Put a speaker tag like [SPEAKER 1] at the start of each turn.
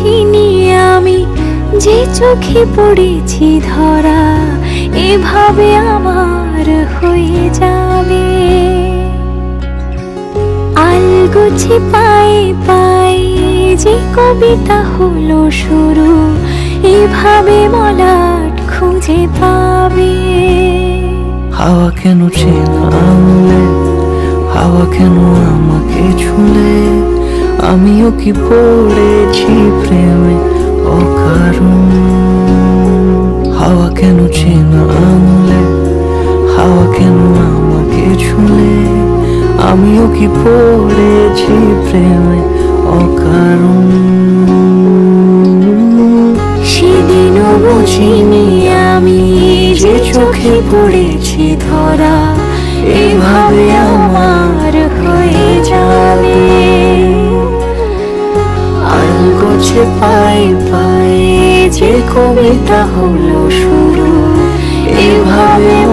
[SPEAKER 1] বুঝিনি আমি যে চোখে পড়েছি ধরা, এভাবে আমার হয়ে যাবে। আলগুছি পায়ে পায়ে যে কবিতা হলো শুরু, এভাবে মলাট খুঁজে পাবে।
[SPEAKER 2] হাওয়া কেন চেনা হাওয়া কেন আমাকে ছুলে? আমিও কি পড়েছি কেন চেনা আঙুলে? হাওয়া কেন আমাকে ছুলে? আমিও কি পড়েছি প্রেমে অকারণ?
[SPEAKER 1] সেদিনও বুঝিনি আমি যে চোখে পড়েছি ধরা, এভাবে আমার হয়ে যাবে।
[SPEAKER 2] আলগোছে পায়ে পায়ে যে কবিতা হলো you hold me